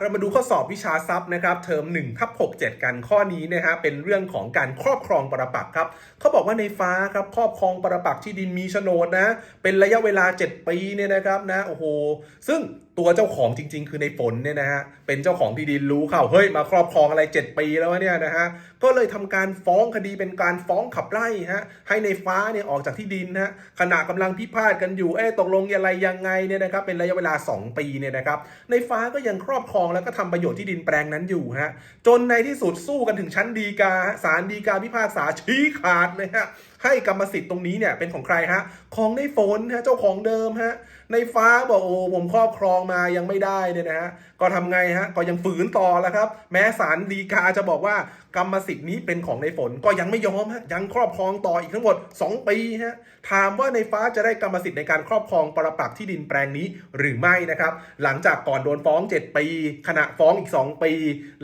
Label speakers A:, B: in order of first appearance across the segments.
A: เรามาดูข้อสอบวิชาทรัพย์นะครับเทอม1ทับ67 กันข้อนี้นะฮะเป็นเรื่องของการครอบครองปรปักษ์ครับเขาบอกว่าในฟ้าครับครอบครองปรปักษ์ที่ดินมีโฉนดนะ เป็นระยะเวลา 7 ปีเนี่ยนะครับนะโอ้โหซึ่งตัวเจ้าของจริง ๆ คือในฝนเนี่ยนะฮะเป็นเจ้าของที่ดินรู้เข้าเฮ้ยมาครอบครองอะไร 7 ปีแล้วเนี่ยนะฮะก็เลยทำการฟ้องคดีเป็นการฟ้องขับไล่ฮะให้ในฟ้าเนี่ยออกจากที่ดินนะฮะขณะกำลังพิพาทกันอยู่เอ๊ะตกลงอะไรยังไงเนี่ยนะครับเป็นระยะเวลา 2 ปีเนี่ยนะครับในฟ้าก็ยังครอบครองแล้วก็ทำประโยชน์ที่ดินแปลงนั้นอยู่ฮะจนในที่สุดสู้กันถึงชั้นดีกาศาลดีกาพิพากษาชี้ขาดเลยฮะให้กรรมสิทธิ์ตรงนี้เนี่ยเป็นของใครฮะของในฝนฮะเจ้าของเดิมฮะ ในฟ้าบอกโอ้ผมครอบครองมายังไม่ได้เนี่ยนะฮะก็ทำไงฮะก็ยังฝืนต่อแล้วครับ แม้ศาลดีกาจะบอกว่ากรรมสิทธิ์นี้เป็นของในฝนก็ยังไม่ยอมฮะยังครอบครองต่ออีกทั้งหมด 2 ปีฮะถามว่าในฟ้าจะได้กรรมสิทธิ์ในการครอบครองปรปักษ์ที่ดินแปลงนี้หรือไม่นะครับ หลังจากก่อนโดนฟ้อง 7 ปี ขณะฟ้องอีก 2 ปี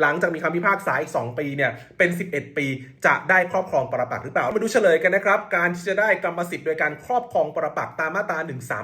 A: หลังจากมีคำพิพากษาอีก 2 ปีเนี่ยเป็น 11 ปีจะได้ครอบครองปรปักษ์หรือเปล่ามาดูเฉลยกันนะครับ การที่จะได้กรรมสิทธิ์โดยการครอบครองปรปักษ์ตามมาตรา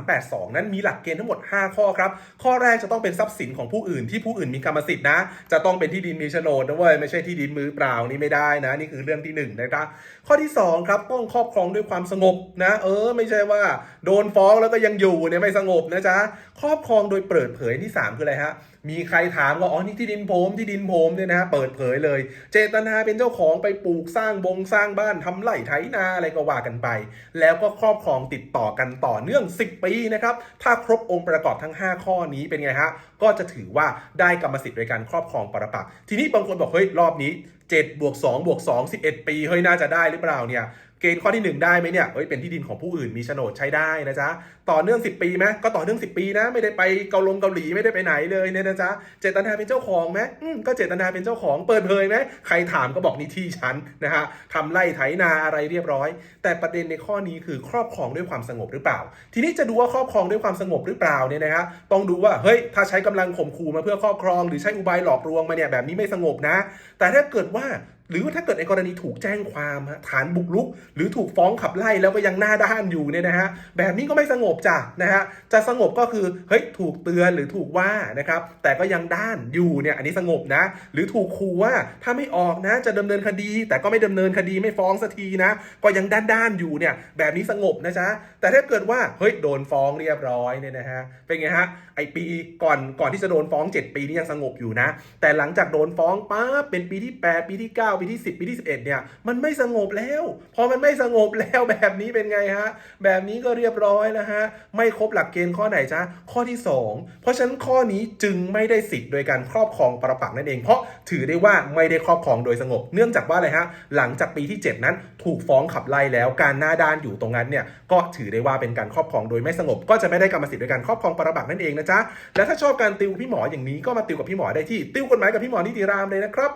A: 1382 นั้นมีหลักเกณฑ์ทั้งหมด 5 ข้อครับ ข้อแรกจะต้องเป็นทรัพย์สินของผู้อื่นที่ผู้อื่นมีกรรมสิทธิ์นะ จะต้องเป็นที่ดินมีโฉนดนะเว้ยไม่ใช่ที่ดินมือเปล่านี่ไม่ได้นะ นี่คือเรื่องที่หนึ่งนะครับข้อที่สองครับต้องครอบครองด้วยความสงบนะ เออ ไม่ใช่ว่า โดนฟ้องแล้วก็ยังอยู่เนี่ยไม่สงบนะจ๊ะครอบครองโดยเปิดเผยที่สามคืออะไรฮะมีใครถามว่าอ๋อนี่ที่ดินผมที่ดินผมเนี่ยนะฮะเปิดเผยเลย เจตนาเป็นเจ้าของไปปลูกสร้างบงสร้างบ้านทำไร่ไถนาอะไรก็ว่ากันไป แล้วก็ครอบครองติดต่อกันต่อเนื่อง 10 ปีนะครับถ้าครบองค์ประกอบทั้ง 5 ข้อนี้เป็นไงฮะก็จะถือว่าได้กรรมสิทธิ์โดยการครอบครองปรปักษ์ทีนี้บางคนบอกเฮ้ยรอบนี้ 7บวก2บวก2 11 ปีเฮ้ยน่าจะได้หรือเปล่าเนี่ยเกณฑ์ข้อที่ 1 ได้ไหมเนี่ยเอ้ยเป็นที่ดินของผู้อื่นมีโฉนดใช้ได้นะจ๊ะต่อเนื่อง 10 ปีไหมก็ต่อเนื่อง 10 ปีนะ ไม่ได้ไปเกาลงเกาหลีไม่ได้ไปไหนเลยเนี่ยนะจ๊ะเจตนาเป็นเจ้าของไหมอืมก็เจตนาเป็นเจ้าของเปิดเผยไหมใครถามก็บอกนี่ที่ฉันนะฮะทำไร่ไถนาอะไรเรียบร้อย แต่ประเด็นในข้อนี้คือครอบครองด้วยความสงบหรือเปล่า ทีนี้จะดูว่าครอบครองด้วยความสงบหรือเปล่าเนี่ยนะฮะต้องดูว่าเฮ้ยถ้าใช้กำลังข่มขู่มาเพื่อครอบครอง หรือใช้อุบายหลอกลวงมาเนี่ยแบบนี้ไม่สงบนะ แต่ถ้าเกิดว่าว่า หรือว่าถ้าเกิดในกรณีถูกแจ้งความฐานบุกรุก หรือถูกฟ้องขับไล่แล้วก็ยังหน้าด้านอยู่เนี่ยนะฮะแบบนี้ก็ไม่สงบจ้ะนะฮะจะสงบก็คือเฮ้ยถูกเตือนหรือถูกว่านะครับแต่ก็ยังด้านอยู่เนี่ยอันนี้สงบนะ หรือถูกขู่ว่าถ้าไม่ออกนะจะดำเนินคดี แต่ก็ไม่ดำเนินคดีไม่ฟ้องสักทีนะ ก็ยังด้านด้านอยู่เนี่ยแบบนี้สงบนะจ๊ะแต่ถ้าเกิดว่าเฮ้ยโดนฟ้องเรียบร้อยเนี่ยนะฮะเป็นไงฮะไอปีก่อนก่อนที่จะโดนฟ้อง 7 ปีนี่ยังสงบอยู่นะ แต่หลังจากโดนฟ้องปั๊บเป็นปีที่ 8 ปีที่ 9ปีที่ 10 ปีที่ 11 เนี่ยมันไม่สงบแล้ว พอมันไม่สงบแล้วแบบนี้เป็นไงฮะ แบบนี้ก็เรียบร้อยแล้วฮะ ไม่ครบหลักเกณฑ์ข้อไหนจ๊ะข้อที่ 2 เพราะฉะนั้นข้อนี้จึงไม่ได้สิทธิ์โดยการครอบครองปรปักนั่นเอง เพราะถือได้ว่าไม่ได้ครอบครองโดยสงบ เนื่องจากว่าอะไรฮะ หลังจากปีที่ 7 นั้นถูกฟ้องขับไล่แล้วการหน้าด้านอยู่ตรงนั้นเนี่ยก็ถือได้ว่าเป็นการครอบครองโดยไม่สงบ ก็จะไม่ได้กรรมสิทธิ์โดยการครอบครองปรปักนั่นเองนะจ๊ะและถ้าชอบการติวพี่หมออย่างนี้ก็มาติวกับพี่หมอได้ที่ติวกฎหมายกับพี่หมอนิติรามเลยนะครับ